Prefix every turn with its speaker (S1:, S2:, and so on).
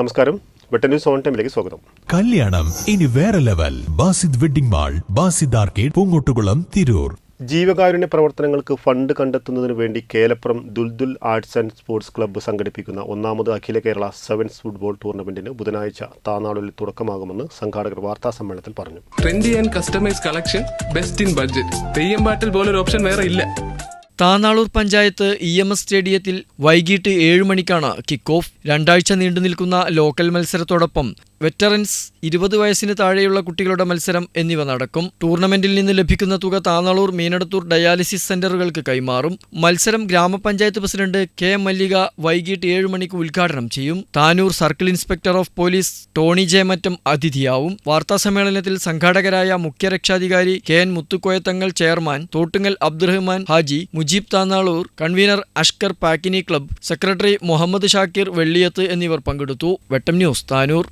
S1: നമസ്കാരം. Vettan news on ടൈമിലേക്ക് സ്വാഗതം.
S2: കല്യാണം ഇനി വേറെ level. Basid wedding mall Basid arcade Poongottukulam Tirur.
S1: ജീവകാരുണ്യ പ്രവർത്തനങ്ങൾക്ക് ഫണ്ട് കണ്ടെത്തുന്നതിന് വേണ്ടി Kelappuram Duldul arts and sports club സംഘടിപ്പിക്കുന്ന ഒന്നാമത് അഖില കേരള സെവൻസ് ഫുട്ബോൾ ടൂർണമെന്റിന് ബുധനാഴ്ച താനാളിൽ തുടക്കമാകുമെന്ന് സംഘാടകർ വാർത്താ സമ്മേളനത്തിൽ പറഞ്ഞു.
S3: Trendy and customise collection best in budget Theyyam പാട്ടിൽ പോലൊരു ഓപ്ഷൻ വേറെ ഇല്ല.
S4: Thanalur panchayat E M S സ്റ്റേഡിയത്തിൽ വൈകിട്ട് ഏഴ് മണിക്കാണ് കിക്ക് ഓഫ് രണ്ടാഴ്ച നീണ്ടു നിൽക്കുന്ന ലോക്കൽ മത്സരത്തോടൊപ്പം വെറ്ററൻസ് ഇരുപത് വയസ്സിന് താഴെയുള്ള കുട്ടികളുടെ മത്സരം എന്നിവ നടക്കും. ടൂർണമെന്റിൽ നിന്ന് ലഭിക്കുന്ന തുക താനാളൂർ മീനടത്തൂർ ഡയാലിസിസ് സെന്ററുകൾക്ക് കൈമാറും. മത്സരം ഗ്രാമപഞ്ചായത്ത് പ്രസിഡന്റ് കെ മല്ലിക വൈകിട്ട് ഏഴ് മണിക്ക് ഉദ്ഘാടനം ചെയ്യും. Tanur circle inspector of police Tony J Mattam അതിഥിയാവും വാർത്താസമ്മേളനത്തിൽ സംഘാടകരായ മുഖ്യരക്ഷാധികാരി K N Muthukoyathangal chairman Thottungal Abdurahman Haji Mujeeb Thanalur convener Ashkar Pakkini club secretary Muhammad Shakir Velliyath എന്നിവർ പങ്കെടുത്തു. വെട്ടം ന്യൂസ് താനൂർ.